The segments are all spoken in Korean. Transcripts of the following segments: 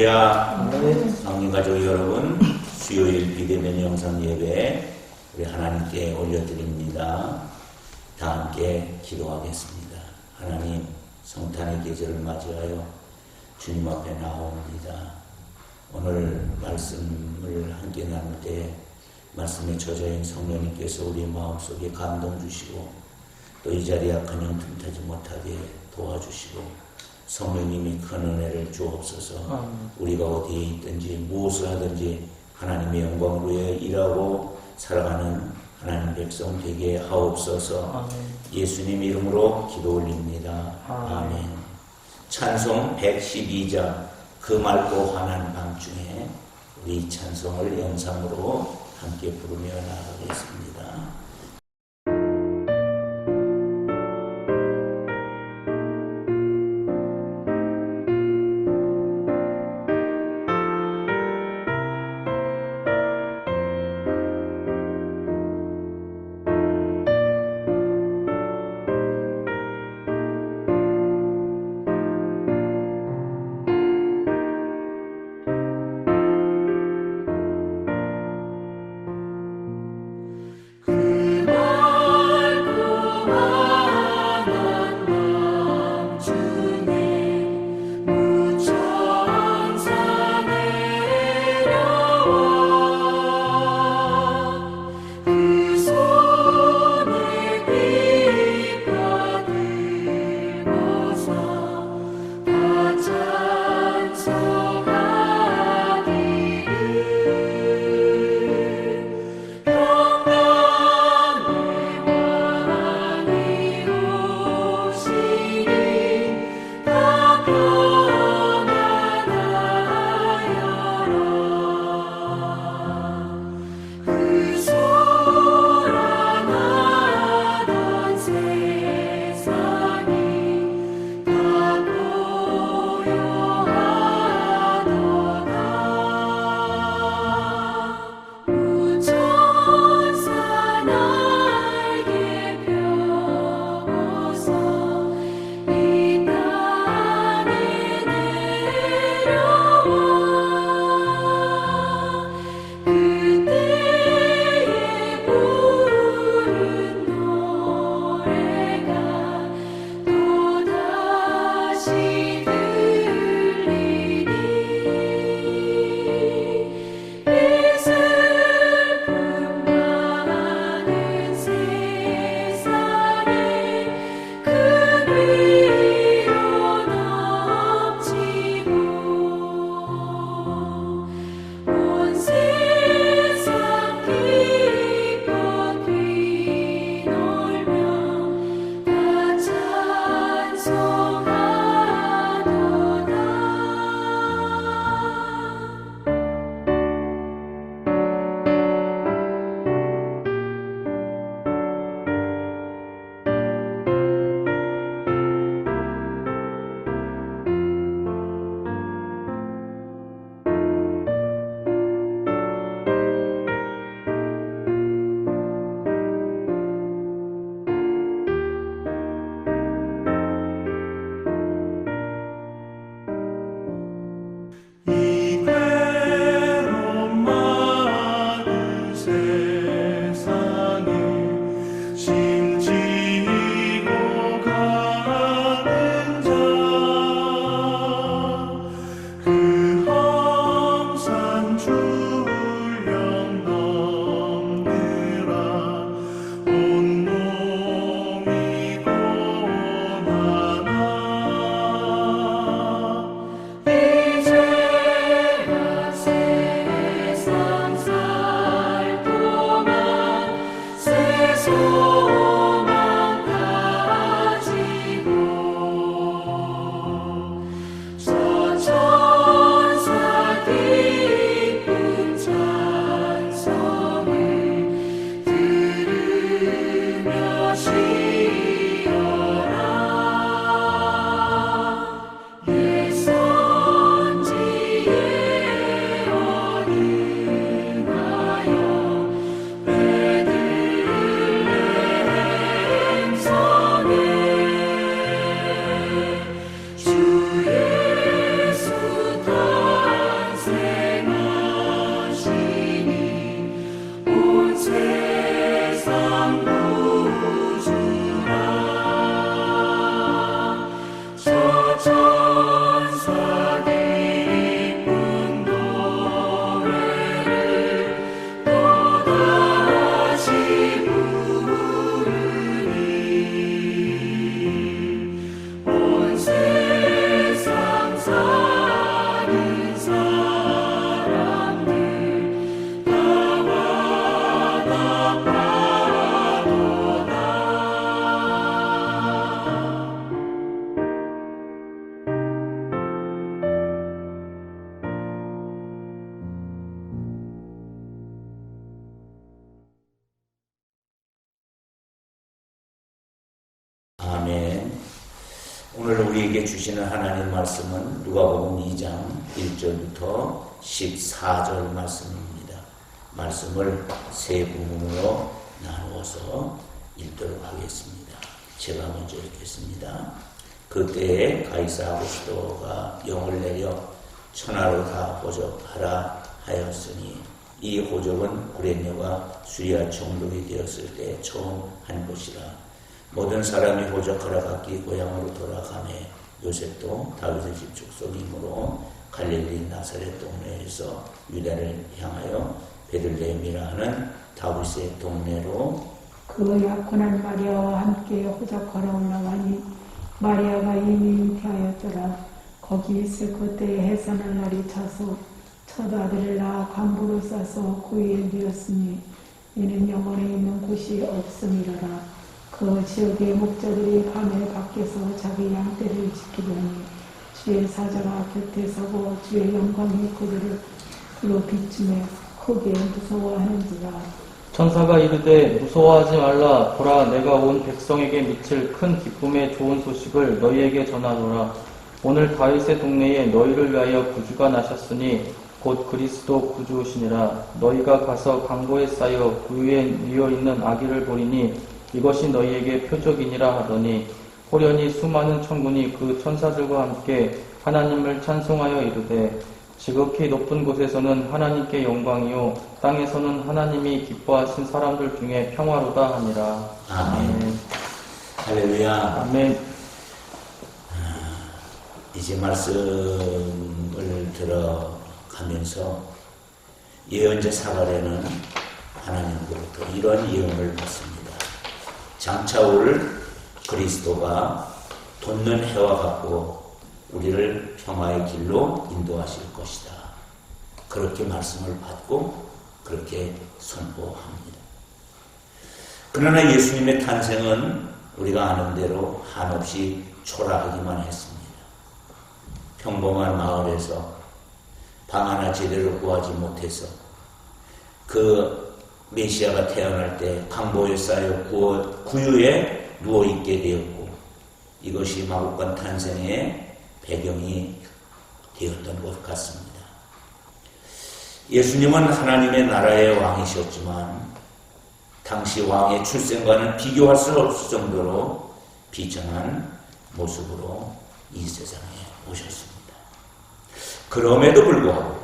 할렐루야. 성인 가족 여러분, 수요일 비대면 영상 예배 우리 하나님께 올려드립니다. 다 함께 기도하겠습니다. 하나님, 성탄의 계절을 맞이하여 주님 앞에 나옵니다. 오늘 말씀을 함께 나눌 때 말씀의 저자인 성령님께서 우리 마음속에 감동 주시고 또 이 자리에 영 틈타지 못하게 도와주시고 성령님이 큰 은혜를 주옵소서 우리가 어디에 있든지 무엇을 하든지 하나님의 영광을 위해 일하고 살아가는 하나님 백성 되게 하옵소서 예수님 이름으로 기도 올립니다. 아멘. 찬송 112장 그 맑고 환한 밤 중에 우리 이 찬송을 영상으로 함께 부르며 나가겠습니다. 우리에게 주시는 하나님 말씀은 누가복음 2장 1절부터 14절 말씀입니다. 말씀을 세 부분으로 나누어서 읽도록 하겠습니다. 제가 먼저 읽겠습니다. 그때에 가이사 아구스도가 영을 내려 천하로 다 호적하라 하였으니 이 호적은 구레네와 수리아 총독이 되었을 때 처음 한 것이라 모든 사람이 호적하라 각기 고향으로 돌아가매 요셉도 다윗의 집 족속이므로 갈릴리 나사렛 동네에서 유다를 향하여 베들레헴이라 하는 다윗의 동네로 그 약혼한 마리아와 함께 호적하러 올라가니 마리아가 이미 잉태하였더라. 거기 있을 그때에 해산할 날이 차서 첫 아들을 낳아 간부로 싸서 구이에 누였으니 이는 영원에 있는 곳이 없음이로라. 그 지역의 목자들이 밤에 밖에서 자기 양떼를 지키더니 주의 사자가 곁에 서고 주의 영광이 그들을 그로 비추며 크게 무서워하는지라. 천사가 이르되 무서워하지 말라. 보라 내가 온 백성에게 미칠 큰 기쁨의 좋은 소식을 너희에게 전하노라. 오늘 다윗의 동네에 너희를 위하여 구주가 나셨으니 곧 그리스도 구주시니라. 너희가 가서 강고에 쌓여 구유에 뉘어 있는 아기를 보리니 이것이 너희에게 표적이니라 하더니 호련히 수많은 천군이 그 천사들과 함께 하나님을 찬송하여 이르되 지극히 높은 곳에서는 하나님께 영광이요 땅에서는 하나님이 기뻐하신 사람들 중에 평화로다 하니라. 아멘. 할렐루야. 아멘. 이제 말씀을 들어가면서 예언자 사가랴는 하나님으로부터 이런 예언을 받습니다. 장차 올 그리스도가 돋는 해와 같고 우리를 평화의 길로 인도하실 것이다. 그렇게 말씀을 받고 그렇게 선포합니다. 그러나 예수님의 탄생은 우리가 아는 대로 한없이 초라하기만 했습니다. 평범한 마을에서 방 하나 제대로 구하지 못해서 그 메시아가 태어날 때 강보에 쌓여 구어, 구유에 누워 있게 되었고 이것이 마국간 탄생의 배경이 되었던 것 같습니다. 예수님은 하나님의 나라의 왕이셨지만 당시 왕의 출생과는 비교할 수 없을 정도로 비천한 모습으로 이 세상에 오셨습니다. 그럼에도 불구하고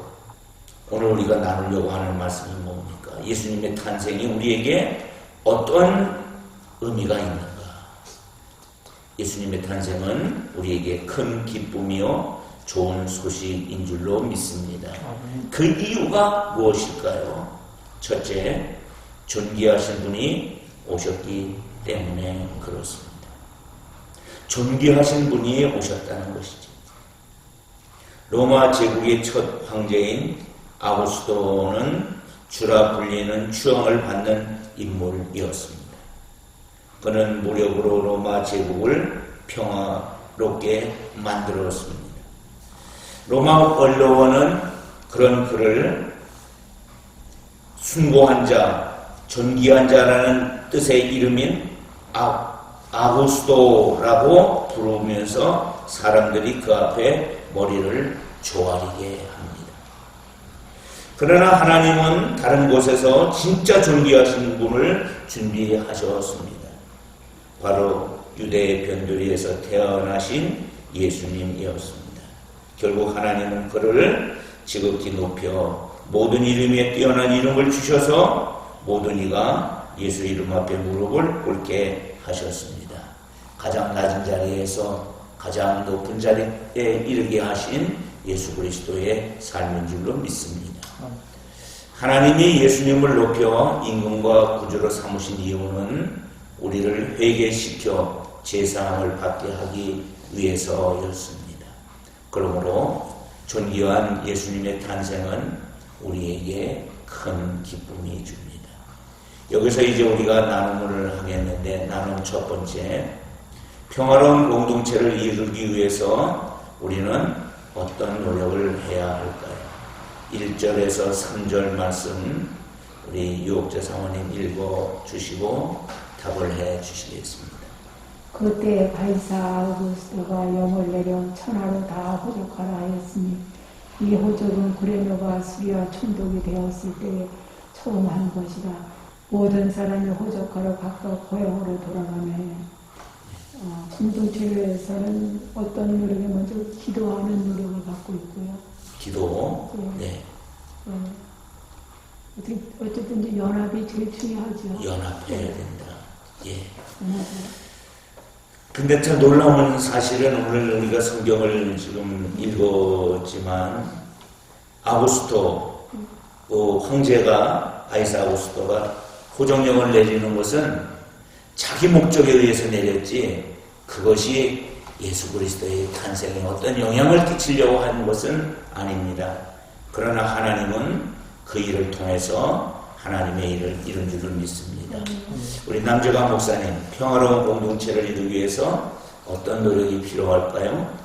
오늘 우리가 나누려고 하는 말씀이 뭡니까? 예수님의 탄생이 우리에게 어떤 의미가 있는가? 예수님의 탄생은 우리에게 큰 기쁨이요 좋은 소식인 줄로 믿습니다. 그 이유가 무엇일까요? 첫째, 존귀하신 분이 오셨기 때문에 그렇습니다. 존귀하신 분이 오셨다는 것이죠. 로마 제국의 첫 황제인 아구스도는 주라 불리는 추앙을 받는 인물이었습니다. 그는 무력으로 로마 제국을 평화롭게 만들었습니다. 로마 언론은 그런 그를 숭고한 자, 존귀한 자라는 뜻의 이름인 아, 아구스도라고 부르면서 사람들이 그 앞에 머리를 조아리게 합니다. 그러나 하나님은 다른 곳에서 진짜 존귀하신 분을 준비하셨습니다. 바로 유대의 변두리에서 태어나신 예수님이었습니다. 결국 하나님은 그를 지극히 높여 모든 이름에 뛰어난 이름을 주셔서 모든 이가 예수 이름 앞에 무릎을 꿇게 하셨습니다. 가장 낮은 자리에서 가장 높은 자리에 이르게 하신 예수 그리스도의 삶인 줄로 믿습니다. 하나님이 예수님을 높여 임금과 구주로 삼으신 이유는 우리를 회개시켜 제사함을 받게 하기 위해서였습니다. 그러므로 존귀한 예수님의 탄생은 우리에게 큰 기쁨이 줍니다. 여기서 이제 우리가 나눔을 하겠는데 나눔 첫 번째 평화로운 공동체를 이루기 위해서 우리는 어떤 노력을 해야 할까요? 1절에서 3절 말씀 우리 유옥재 사모님 읽어 주시고 답을 해 주시겠습니다. 그때 바이사 아우구스도가 영을 내려 천하로 다 호적하라 하였으니 이 호적은 구레노가 수리와 총독이 되었을 때에 처음 한 것이라 모든 사람이 호적하러 각각 고향으로 돌아가며 어, 공동체에서는 어떤 노력이 먼저 기도하는 노력을 갖고 있고요. 기도. 네. 어, 어쨌든 이제 연합이 제일 중요하죠. 연합해야 된다. 예. 연합이. 근데 참 놀라운 사실은 오늘 우리가 성경을 지금 읽었지만 아구스토 그 황제가 아이사 아구스토가 호정령을 내리는 것은 자기 목적에 의해서 내렸지 그것이 예수 그리스도의 탄생에 어떤 영향을 끼치려고 하는 것은 아닙니다. 그러나 하나님은 그 일을 통해서 하나님의 일을 이룬 줄을 믿습니다. 우리 남재관 목사님 평화로운 공동체를 이루기 위해서 어떤 노력이 필요할까요?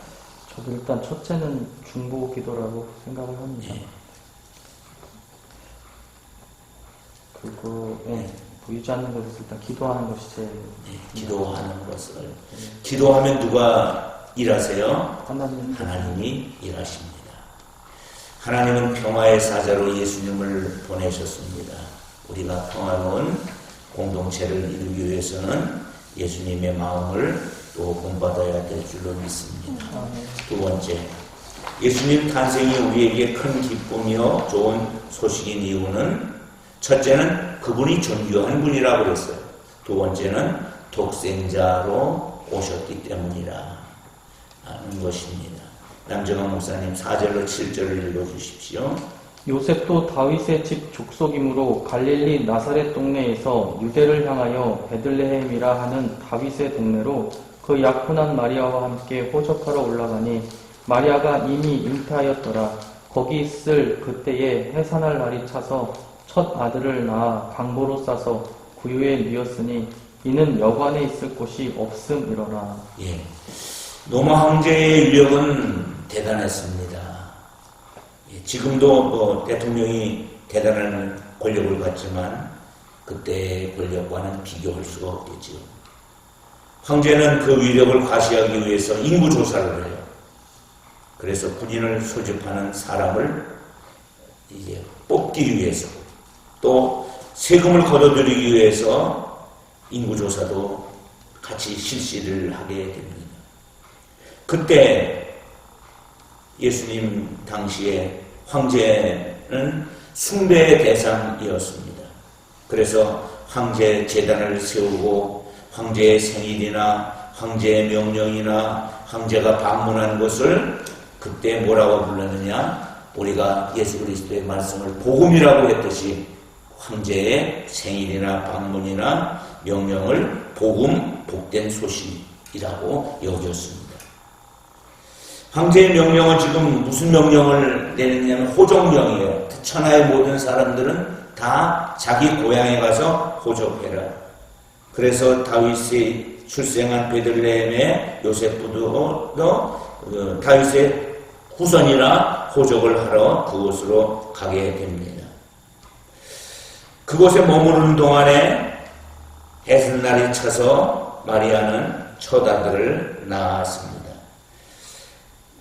저도 일단 첫째는 중보 기도라고 생각을 합니다. 네. 그리고 예, 보이지 않는 것에서 일단 기도하는 것이 제일 네, 기도하는 것을 기도하면 누가 일하세요? 하나님 하나님이 일하십니다. 하나님은 평화의 사자로 예수님을 보내셨습니다. 우리가 평화로운 공동체를 이루기 위해서는 예수님의 마음을 또 본받아야 될 줄로 믿습니다. 두 번째, 예수님 탄생이 우리에게 큰 기쁨이요 좋은 소식인 이유는 첫째는 그분이 존귀한 분이라고 그랬어요. 두 번째는 독생자로 오셨기 때문이라 하는 것입니다. 남정환 목사님 4절로 7절을 읽어주십시오. 요셉도 다윗의 집 족속이므로 갈릴리 나사렛 동네에서 유대를 향하여 베들레헴이라 하는 다윗의 동네로 그 약혼한 마리아와 함께 호적하러 올라가니 마리아가 이미 잉태하였더라. 거기 있을 그때에 해산할 날이 차서 첫 아들을 낳아 강보로 싸서 구유에 뉘었으니 이는 여관에 있을 곳이 없음이러라. 예. 로마 황제의 위력은 대단했습니다. 예, 지금도 뭐 대통령이 대단한 권력을 갖지만 그때의 권력과는 비교할 수가 없겠죠. 황제는 그 위력을 과시하기 위해서 인구 조사를 해요. 그래서 군인을 소집하는 사람을 이제 뽑기 위해서 또 세금을 걷어들이기 위해서 인구 조사도 같이 실시를 하게 됩니다. 그때 예수님 당시에 황제는 숭배의 대상이었습니다. 그래서 황제 재단을 세우고 황제의 생일이나 황제의 명령이나 황제가 방문한 것을 그때 뭐라고 불렀느냐? 우리가 예수 그리스도의 말씀을 복음이라고 했듯이 황제의 생일이나 방문이나 명령을 복음, 복된 소식이라고 여겼습니다. 황제의 명령은 지금 무슨 명령을 내느냐면 호적령이에요. 천하의 모든 사람들은 다 자기 고향에 가서 호적해라. 그래서 다윗이 출생한 베들레헴의 요셉부도 어, 다윗의 후손이라 호적을 하러 그곳으로 가게 됩니다. 그곳에 머무르는 동안에 해산날이 차서 마리아는 첫 아들을 낳았습니다.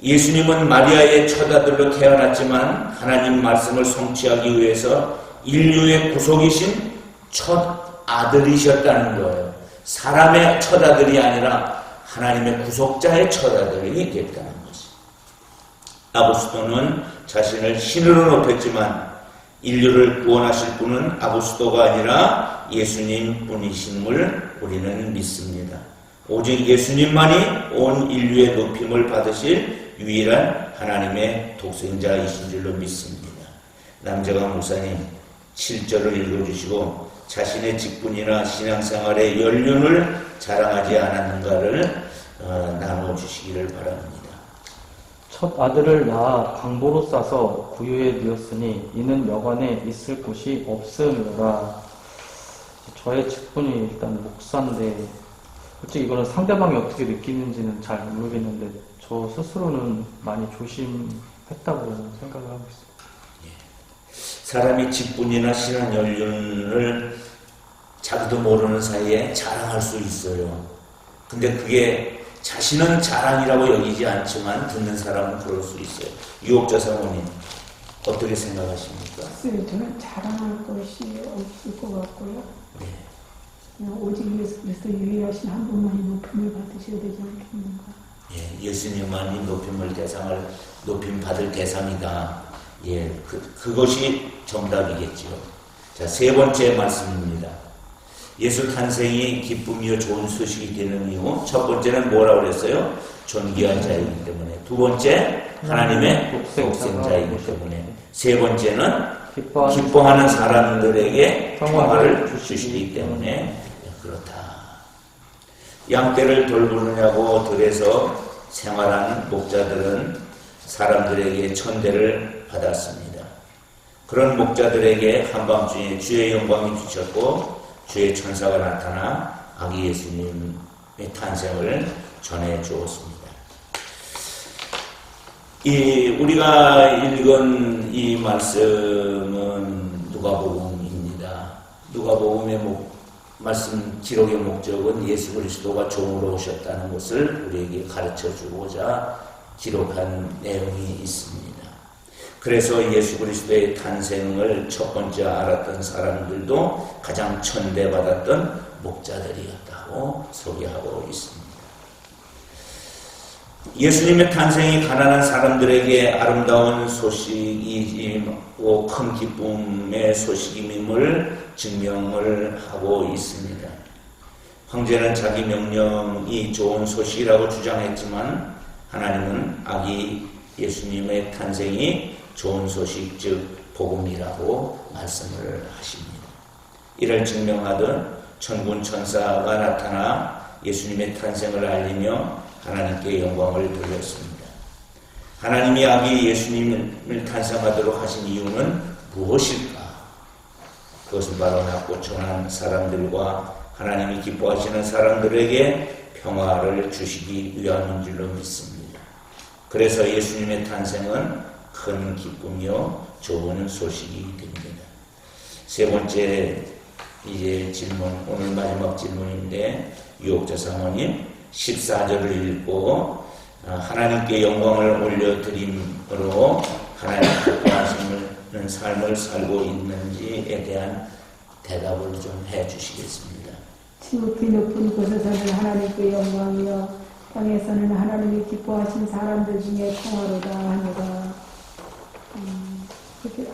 예수님은 마리아의 첫 아들로 태어났지만 하나님 말씀을 성취하기 위해서 인류의 구속이신 첫 아들이셨다는 거예요. 사람의 첫 아들이 아니라 하나님의 구속자의 첫 아들이 됐다는 것이. 아부스토는 자신을 신으로 높였지만 인류를 구원하실 분은 아부스토가 아니라 예수님 뿐이심을 우리는 믿습니다. 오직 예수님만이 온 인류의 높임을 받으실 유일한 하나님의 독생자이신 줄로 믿습니다. 남자강 목사님 7절을 읽어주시고 자신의 직분이나 신앙생활의 연륜을 자랑하지 않았는가를 어, 나눠주시기를 바랍니다. 첫 아들을 낳아 강보로 싸서 구유에 뉘었으니 이는 여관에 있을 곳이 없음이라 저의 직분이 일단 목사인데 솔직히 이거는 상대방이 어떻게 느끼는지는 잘 모르겠는데 저 스스로는 많이 조심했다고 생각을 하고 있습니다. 사람이 직분이나 신앙 연륜을 자기도 모르는 사이에 자랑할 수 있어요. 근데 그게 자신은 자랑이라고 여기지 않지만 듣는 사람은 그럴 수 있어요. 유혹자 사모님 어떻게 생각하십니까? 글쎄요, 저는 자랑할 것이 없을 것 같고요. 네. 그냥 오직 예수 그리스도 유일하신 한 분만이 높임을 받으셔야 되지 않겠는가. 예, 예수님만이 높임을 대상을 높임 받을 대상이다. 예, 그, 그것이 정답이겠지요. 자, 세 번째 말씀입니다. 예수 탄생이 기쁨이요 좋은 소식이 되는 이유. 첫 번째는 뭐라고 그랬어요? 존귀한 자이기 때문에. 두 번째, 하나님의 독생자이기 때문에. 세 번째는 기뻐하는 사람들에게 평화를 주시기 때문에 그렇다. 양떼를 돌보느냐고 들에서 생활한 목자들은 사람들에게 천대를 받았습니다. 그런 목자들에게 한밤중에 주의 영광이 비쳤고 주의 천사가 나타나 아기 예수님의 탄생을 전해 주었습니다. 이 우리가 읽은 이 말씀은 누가복음입니다. 누가복음의 목, 말씀 기록의 목적은 예수 그리스도가 종으로 오셨다는 것을 우리에게 가르쳐 주고자 기록한 내용이 있습니다. 그래서 예수 그리스도의 탄생을 첫 번째 알았던 사람들도 가장 천대받았던 목자들이었다고 소개하고 있습니다. 예수님의 탄생이 가난한 사람들에게 아름다운 소식이고 큰 기쁨의 소식임을 증명을 하고 있습니다. 황제는 자기 명령이 좋은 소식이라고 주장했지만 하나님은 아기 예수님의 탄생이 좋은 소식 즉 복음이라고 말씀을 하십니다. 이를 증명하던 천군 천사가 나타나 예수님의 탄생을 알리며 하나님께 영광을 돌렸습니다. 하나님이 아기 예수님을 탄생하도록 하신 이유는 무엇일까? 그것은 바로 낮고 천한 사람들과 하나님이 기뻐하시는 사람들에게 평화를 주시기 위함인 줄로 믿습니다. 그래서 예수님의 탄생은 큰 기쁨이요 좋은 소식이 됩니다. 세 번째 이제 질문 오늘 마지막 질문인데 유혹자 사모님 14절을 읽고 아, 하나님께 영광을 올려드림으로 하나님 기뻐하시는 삶을 살고 있는지에 대한 대답을 좀 해주시겠습니다. 지극히 높은 곳에서는 하나님께 영광이요 땅에서는 하나님이 기뻐하신 사람들 중에 평화로다 하니라.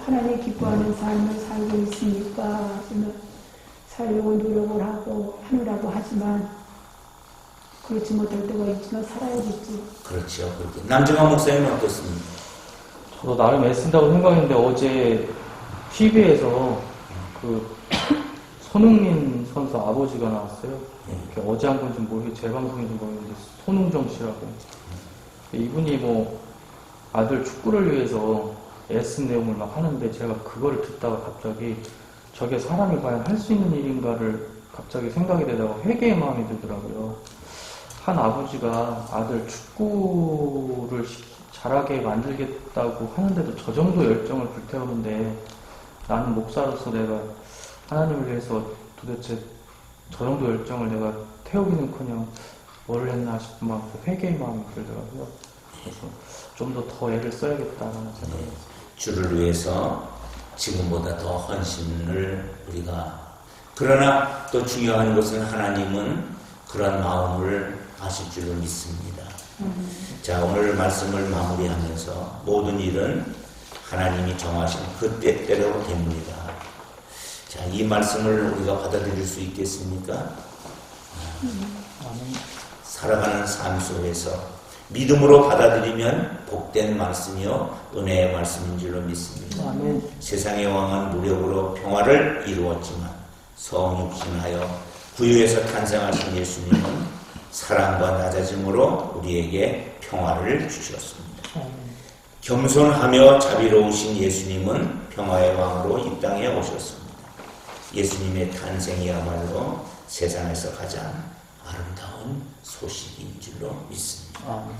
하나님 기뻐하는 삶을 살고 있으니까 저는 살려고 노력을 하고 하느라고 하지만 그렇지 못할 때가 있지만 살아야겠지. 그렇죠. 그렇게 남정환 목사님은 어떻습니까? 저도 나름 애쓴다고 생각했는데 어제 TV에서 그 손흥민 선수 아버지가 나왔어요. 이렇게 어제 한 건지 모르겠 제 방송인지 모르겠는데 손흥정 씨라고. 이분이 뭐 아들 축구를 위해서 애쓴 내용을 막 하는데 제가 그거를 듣다가 갑자기 저게 사람이 과연 할 수 있는 일인가를 갑자기 생각이 되다가 회개의 마음이 들더라고요. 한 아버지가 아들 축구를 시- 잘하게 만들겠다고 하는데도 저 정도 열정을 불태우는데 나는 목사로서 내가 하나님을 위해서 도대체 저 정도 열정을 내가 태우기는커녕 뭘 했나 싶은 만큼 회개의 마음이 들더라고요. 그래서 좀 더 더 애를 써야겠다는 생각이 네. 주를 위해서 지금보다 더 헌신을 우리가 그러나 또 중요한 것은 하나님은 그런 마음을 아실 줄로 믿습니다. 자 오늘 말씀을 마무리하면서 모든 일은 하나님이 정하신 그 때대로 됩니다. 자이 말씀을 우리가 받아들일 수 있겠습니까? 아멘. 살아가는 삶 속에서 믿음으로 받아들이면 복된 말씀이요 은혜의 말씀인 줄로 믿습니다. 아멘. 세상의 왕은 무력으로 평화를 이루었지만 성육신하여 구유에서 탄생하신 예수님은 사랑과 낮아짐으로 우리에게 평화를 주셨습니다. 아멘. 겸손하며 자비로우신 예수님은 평화의 왕으로 이 땅에 오셨습니다. 예수님의 탄생이야말로 세상에서 가장 아름다운 소식인 줄로 믿습니다. 아멘.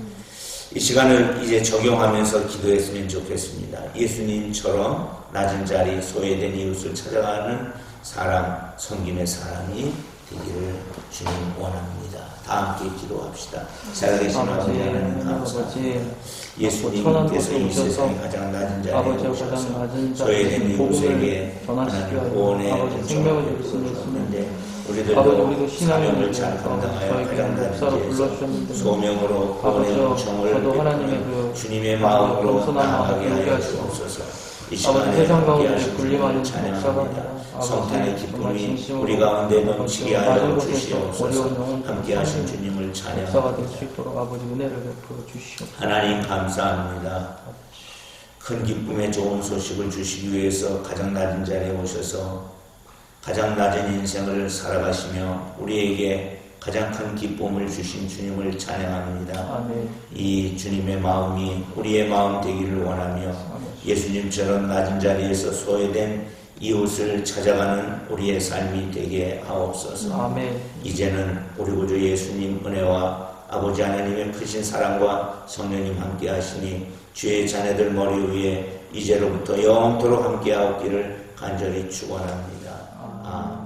이 시간을 이제 적용하면서 기도했으면 좋겠습니다. 예수님처럼 낮은 자리, 소외된 이웃을 찾아가는 사람, 섬김의 사람이 되기를 주님 원합니다. 다 함께 기도합시다. 살아계신 아버지 하나님 감사합니다. 예수님께서 이 세상에 가장 낮은 자리에 오셔서 소외된 이웃에게 하나님 구원의 생명을 주셨는데 우리들도 사명을 잘 감당하여 가장 낮은 소명으로 구원의 베푸는 그 주님의 마음으로 나아가게 하여 주옵소서 이 시간에 세상 가운데 군림하는 찬양합니다. 아버지 성탄의 기쁨이 우리 가운데 넘치게 하여 주시옵소서 함께하신 주님을 찬양합니다. 하나님 감사합니다. 큰 기쁨의 좋은 소식을 주시기 위해서 가장 낮은 자리에 오셔서 가장 낮은 인생을 살아가시며 우리에게 가장 큰 기쁨을 주신 주님을 찬양합니다. 아멘. 이 주님의 마음이 우리의 마음 되기를 원하며 예수님처럼 낮은 자리에서 소외된 이웃을 찾아가는 우리의 삶이 되게 하옵소서. 아멘. 이제는 우리 구주 예수님 은혜와 아버지 하나님의 크신 사랑과 성령님 함께 하시니 주의 자녀들 머리 위에 이제로부터 영원토록 함께 하옵기를 간절히 축원합니다. 아멘.